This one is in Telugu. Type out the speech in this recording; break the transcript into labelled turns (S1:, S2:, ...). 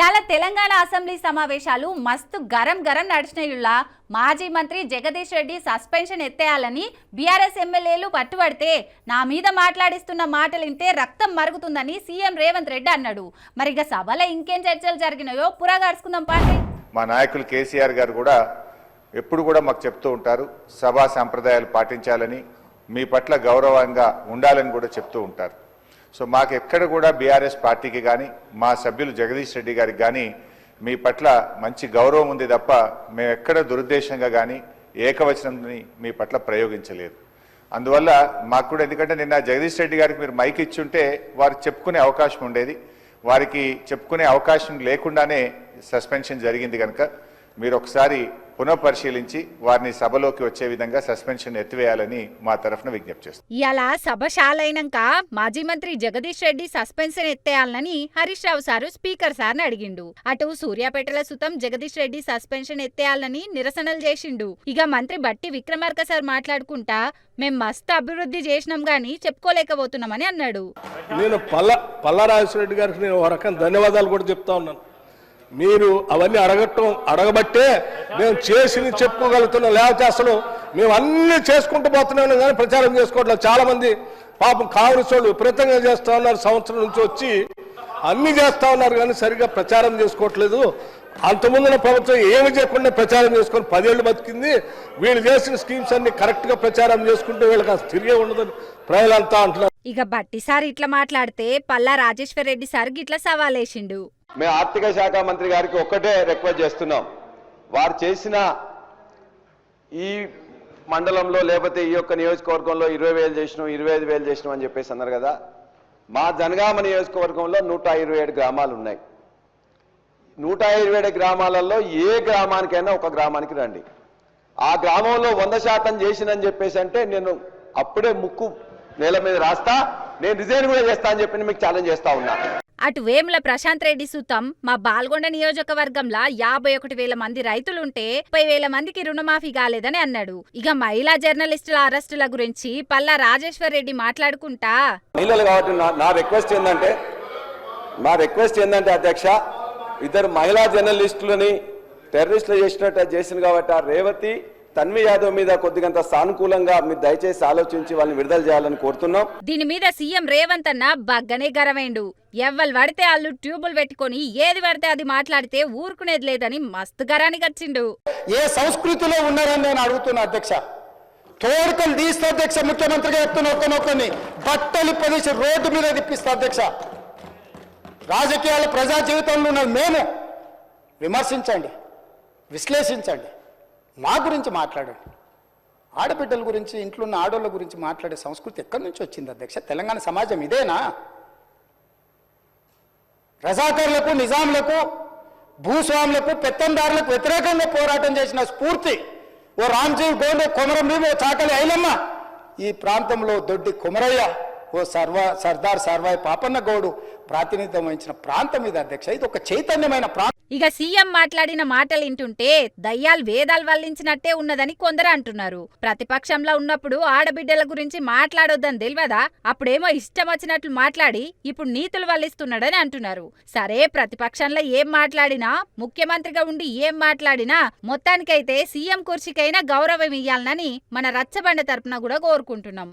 S1: ఇవాళ తెలంగాణ అసెంబ్లీ సమావేశాలు మస్తు గరం గరం నడిచినలా మాజీ మంత్రి జగదీష్ రెడ్డి సస్పెన్షన్ ఎత్తేయాలని బీఆర్ఎస్ ఎమ్మెల్యేలు పట్టుబడితే నా మీద మాట్లాడిస్తున్న మాటలు వింటే రక్తం మరుగుతుందని సీఎం రేవంత్ రెడ్డి అన్నాడు. మరి ఇక సభలో ఇంకేం చర్చలు జరిగినాయో పురగాడుచుకుందాం పాండి.
S2: మా నాయకులు కేసీఆర్ గారు కూడా ఎప్పుడు కూడా మాకు చెప్తూ ఉంటారు సభా సంప్రదాయాలు పాటించాలని మీ పట్ల గౌరవంగా ఉండాలని కూడా చెప్తూ ఉంటారు. సో మాకు ఎక్కడ కూడా బీఆర్ఎస్ పార్టీకి కానీ మా సభ్యులు జగదీష్ రెడ్డి గారికి కానీ మీ పట్ల మంచి గౌరవం ఉంది తప్ప మేము ఎక్కడ దురుద్దేశంగా కానీ ఏకవచనంని మీ పట్ల ప్రయోగించలేదు. అందువల్ల మాకు కూడా ఎందుకంటే నిన్న జగదీష్ రెడ్డి గారికి మీరు మైక్ ఇచ్చుంటే వారు చెప్పుకునే అవకాశం ఉండేది. వారికి చెప్పుకునే అవకాశం లేకుండానే సస్పెన్షన్ జరిగింది కనుక మీరు ఒకసారి పునఃపరిశీలించి వారిని సభలోకి వచ్చే విధంగా సస్పెన్షన్ ఎత్తివేయాలని మా తరఫున విజ్ఞప్తి చేస్తాం
S1: ఇవాళ సభ షాలైనాక మాజీ మంత్రి జగదీష్ రెడ్డి సస్పెన్షన్ ఎత్తేయాలని హరీష్ రావు సారు స్పీకర్ సార్ని అడిగిండు. అటు సూర్యాపేటల సుతం జగదీష్ రెడ్డి సస్పెన్షన్ ఎత్తేయాలని నిరసనలు చేసిండు. ఇక మంత్రి బట్టి విక్రమార్క సార్ మాట్లాడుకుంటా మేం మస్తు అభివృద్ధి చేసినాం గాని చెప్పుకోలేకపోతున్నామని అన్నాడు.
S3: నేను పల్ల పల్లారాజరెడ్డి గారికి నేను ఒక రకం ధన్యవాదాలు కూడా చెప్తా ఉన్నాను. మీరు అవన్నీ అడగటం అడగబట్టే మేము చేసింది చెప్పుకోగలుగుతున్నాం లేకపోతే అసలు మేము అన్ని చేసుకుంటూ పోతున్నాం కానీ ప్రచారం చేసుకోవట్లేదు. చాలా మంది పాపం కాంగ్రెస్ వాళ్ళు విపరీతంగా చేస్తా ఉన్నారు. సంవత్సరం నుంచి వచ్చి అన్ని చేస్తా ఉన్నారు కానీ సరిగ్గా ప్రచారం చేసుకోవట్లేదు. అంతకుముందున ప్రభుత్వం ఏమి చేయకుండా ప్రచారం చేసుకొని పదేళ్ళు బతికింది. వీళ్ళు చేసిన స్కీమ్స్ అన్ని కరెక్ట్గా ప్రచారం చేసుకుంటే వీళ్ళకి అసలు తిరిగే ఉండదని ప్రజలంతా అంటున్నారు.
S1: ఇక బట్టి సార్ ఇట్లా మాట్లాడితే పల్లా రాజేశ్వర్ రెడ్డి సార్ గిట్లా సవాలేసిండు.
S4: మేము ఆర్థిక శాఖ మంత్రి గారికి ఒక్కటే రిక్వెస్ట్ చేస్తున్నాం. వారు చేసిన ఈ మండలంలో లేకపోతే ఈ యొక్క నియోజకవర్గంలో ఇరవై వేలు చేసినాం ఇరవై ఐదు వేలు చేసినాం అని చెప్పేసి అన్నారు కదా. మా జనగామ నియోజకవర్గంలో నూట ఇరవై ఏడు గ్రామాలు ఉన్నాయి. నూట ఇరవై ఏడు గ్రామాలలో ఏ గ్రామానికైనా ఒక గ్రామానికి రండి. ఆ గ్రామంలో వంద శాతం చేసినని చెప్పేసి అంటే నేను అప్పుడే ముక్కు నేల మీద రాస్తా నేను రిజైన్ కూడా చేస్తా అని చెప్పి మీకు ఛాలెంజ్ చేస్తా ఉన్నా.
S1: అటు వేముల ప్రశాంత్ రెడ్డి సుతం మా బాల్గొండ నియోజకవర్గంలో యాభై ఒకటి వేల మంది రైతులుంటే ముప్పై వేల మందికి రుణమాఫీ కాలేదని అన్నాడు. ఇక మహిళా జర్నలిస్టుల అరెస్టుల గురించి పల్లా రాజేశ్వర్ రెడ్డి మాట్లాడుకుంటా.
S4: మహిళలు కాబట్టి నా- నా రిక్వెస్ట్ ఏంటంటే నా రిక్వెస్ట్ ఏంటంటే అధ్యక్ష ఇద్దరు మహిళా జర్నలిస్టులని టెర్రరిస్టులు చేసినట్టు చేసింది కాబట్టి ఆ రేవతి తన్వి యాదవ్ మీద కొద్దిగంత సానుకూలంగా మీరు దయచేసి ఆలోచించి వాళ్ళని విడుదల చేయాలని కోరుతున్నాం.
S1: దీని మీద సీఎం రేవంత్ అన్న బగ్గనే గరవేండు ఎవ్వలు పడితే వాళ్ళు ట్యూబులు పెట్టుకొని ఏది పడితే అది మాట్లాడితే ఊరుకునేది లేదని మస్తు గరానికి వచ్చిండు
S5: ఏ సంస్కృతిలో ఉన్నారని నేను అడుగుతున్నా అధ్యక్ష. తోడుకలు తీస్తే అధ్యక్ష ముఖ్యమంత్రిగా చెప్తున్న ఒక్కనొక్కని బట్టలు ప్రదేశం రోడ్డు మీద తిప్పిస్తా అధ్యక్ష. రాజకీయాల ప్రజా జీవితంలో ఉన్న మేము. విమర్శించండి విశ్లేషించండి. మా గురించి మాట్లాడండి ఆడబిడ్డల గురించి ఇంట్లో ఉన్న ఆడోళ్ళ గురించి మాట్లాడే సంస్కృతి ఎక్కడి నుంచి వచ్చింది అధ్యక్ష? తెలంగాణ సమాజం ఇదేనా? రజాకర్లకు నిజాంలకు భూస్వాములకు పెత్తందారులకు వ్యతిరేకంగా పోరాటం చేసిన స్ఫూర్తి. ఓ రామ్జీవ్ గోండ కొమరం భీమ్ ఓ చాకలి ఐలమ్మ ఈ ప్రాంతంలో దొడ్డి కుమరయ్య ఓ సర్వ సర్దార్ సర్వాయి పాపన్న గౌడు ప్రాతినిధ్యం వహించిన ప్రాంతం ఇది అధ్యక్ష. ఇది ఒక చైతన్యమైన ప్రాంతం.
S1: ఇక సీఎం మాట్లాడిన మాటలు వింటుంటే దయ్యాలు వేదాలు వల్లించినట్టే ఉన్నదని కొందరు అంటున్నారు. ప్రతిపక్షంలో ఉన్నప్పుడు ఆడబిడ్డల గురించి మాట్లాడొద్దని తెలియదా అప్పుడేమో ఇష్టం వచ్చినట్లు మాట్లాడి ఇప్పుడు నీతులు వల్లిస్తున్నాడని అంటున్నారు. సరే ప్రతిపక్షంలో ఏం మాట్లాడినా ముఖ్యమంత్రిగా ఉండి ఏం మాట్లాడినా మొత్తానికైతే సీఎం కుర్చీకైనా గౌరవం ఇయ్యాలనని మన రచ్చబండ తరపున కూడా కోరుకుంటున్నాం.